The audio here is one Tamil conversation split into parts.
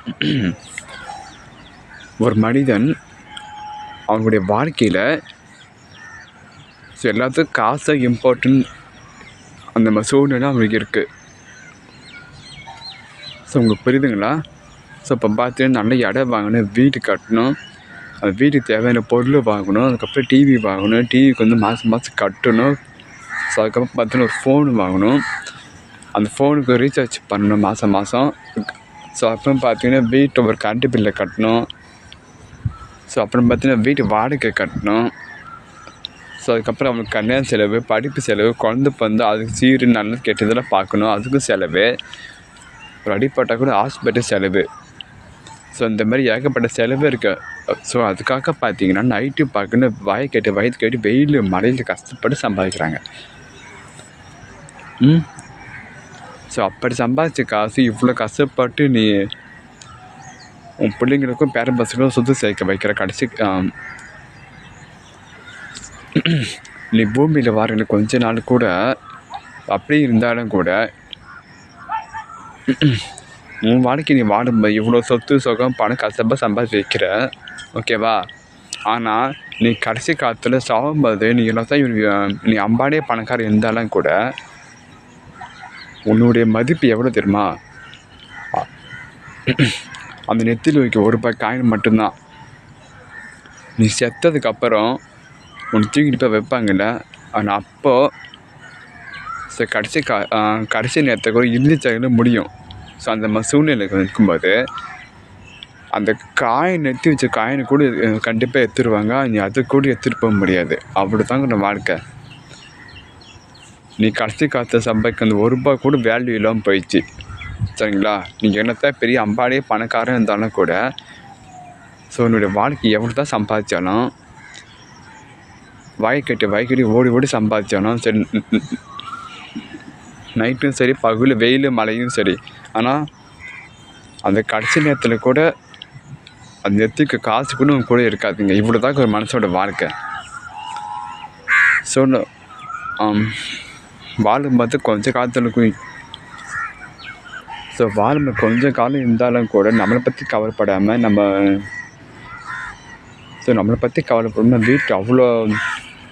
ஒரு மனிதன் அவனுடைய வாழ்க்கையில் ஸோ எல்லாத்துக்கும் காசு இம்பார்ட்டன்ட் அந்த மாதிரி சூழ்நிலை அவனுக்கு இருக்குது ஸோ உங்களுக்கு புரியுதுங்களா? ஸோ இப்போ பார்த்தீங்கன்னா நல்ல இடம் வாங்கணும் வீடு கட்டணும். அந்த வீட்டுக்கு தேவையான பொருள் வாங்கணும் அதுக்கப்புறம் டிவி வாங்கணும் டிவிக்கு வந்து மாதம் மாதம் கட்டணும். ஸோ அதுக்கப்புறம் பார்த்தீங்கன்னா ஒரு ஃபோன் வாங்கணும். அந்த ஃபோனுக்கு ரீசார்ஜ் பண்ணணும் மாதம் மாதம் ஸோ அப்புறம் பார்த்தீங்கன்னா வீட்டு ஒரு கரண்ட் பில்லை கட்டணும். ஸோ அப்புறம் பார்த்தீங்கன்னா வீட்டு வாடகை கட்டணும். ஸோ அதுக்கப்புறம் அவனுக்கு கல்யாணம் செலவு படிப்பு செலவு குழந்த பிறந்து அதுக்கு சீரு நல்லது கெட்டதெல்லாம் பார்க்கணும். அதுக்கும் செலவு. ஒரு அடிப்பட்டால் கூட ஹாஸ்பிட்டல் செலவு. ஸோ இந்த மாதிரி ஏகப்பட்ட செலவு இருக்குது ஸோ அதுக்காக பார்த்தீங்கன்னா நைட்டு பார்க்கணும் வாயை கேட்டு வயது கேட்டு வெயில் மழையில் கஷ்டப்பட்டு சம்பாதிக்கிறாங்க. ம்? ஸோ அப்படி சம்பாதிச்ச காசு இவ்வளோ கஷ்டப்பட்டு நீ உன் பிள்ளைங்களுக்கும் பேரன் பசங்களும் சொத்து சேர்க்க வைக்கிற கடைசி நீ பூமியில் வர கொஞ்ச நாள் கூட அப்படி இருந்தாலும் கூட உன் வாழ்க்கை நீ வாடும்போது இவ்வளோ சொத்து சுகம் பணம் கஷ்டமாக சம்பாதிச்சு வைக்கிற ஓகேவா ஆனால் நீ கடைசி காலத்தில் சாகும்போது நீ எல்லாத்தையும் நீ அம்பானே பணக்காரன் இருந்தாலும் கூட உன்னுடைய மதிப்பு எவ்வளோ தெரியுமா? அந்த நெத்தியில் வைக்க ஒரு ரூபாய் காயின் மட்டும்தான். நீ செத்ததுக்கப்புறம் உன்னை தூக்கிட்டு போய் வைப்பாங்கல்ல? ஆனால் அப்போது ஸோ கடைசி கா கடைசி நேரத்துக்கு கூட இறுதி முடியும். ஸோ அந்த மாதிரி சூழ்நிலைக்கு நிற்கும்போது அந்த காயின் நெத்தி வச்ச காயினை கூட கண்டிப்பாக எடுத்துருவாங்க. நீ அதை கூட எடுத்துகிட்டு போக முடியாது. அப்படி தாங்க வாழ்க்கை. நீ கடைசி காத்த சம்பாதிக்க அந்த ஒரு ரூபாய் கூட வேல்யூ இல்லாமல் போயிடுச்சு. சரிங்களா? நீங்கள் என்னத்தான் பெரிய அம்பாடியே பணக்காரன் இருந்தாலும் கூட ஸோ உன்னுடைய வாழ்க்கை எவ்வளோ தான் சம்பாதிச்சாலும் வாய்க்கட்டு வாய்க்கட்டி ஓடி ஓடி சம்பாதிச்சாலும் சரி நைட்டும் சரி பகல் வெயில் மழையும் சரி. ஆனால் அந்த கடைசி நேரத்தில் கூட அந்த நெத்திக்கு காசு கூட கூட இருக்காதுங்க. இவ்வளோ தான் ஒரு மனசோட வாழ்க்கை. ஸோ வாழ்வை பார்த்து கொஞ்சம் காலத்தில் ஸோ வாழும் கொஞ்சம் காலம் இருந்தாலும் கூட நம்மளை பற்றி கவலைப்படாமல் நம்ம ஸோ நம்மளை பற்றி கவலைப்படணும் வீட்டுக்கு அவ்வளோ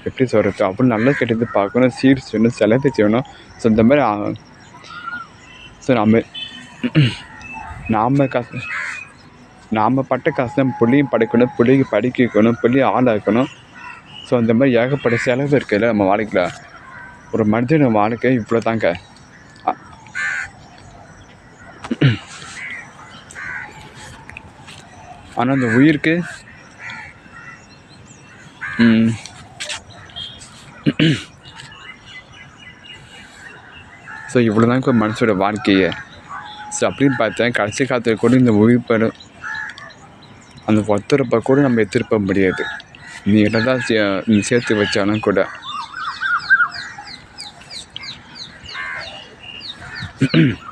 எப்படி சொல்கிறது அவ்வளோ நல்ல கெட்டது பார்க்கணும் சீர் செய்யணும் செலவு செய்யணும். ஸோ இந்த மாதிரி ஸோ நம்ம நாம் கஷ்ட நாம் பட்ட கஷ்டம் புள்ளியும் படிக்கணும் புள்ளிக்கு படிக்க வைக்கணும் புள்ளியை ஆளாக்கணும். ஸோ அந்த மாதிரி ஏகப்பட்ட செலவு இருக்குல்ல நம்ம வாழ்க்கையில். ஒரு மனிதன வாழ்க்கை இவ்வளோ தாங்க ஆனால் அந்த உயிருக்கு ஸோ இவ்வளோ தான் ஒரு மனுஷோட வாழ்க்கையே. ஸோ அப்படின்னு பார்த்தா கடைசி காலத்தில் கூட இந்த உயிர் பெறும் அந்த ஒத்துறப்ப கூட நம்ம எதிர்ப்ப முடியாது. நீ என்னதான் சே- நீ சேர்த்து வச்சாலும் கூட. Mm-hmm.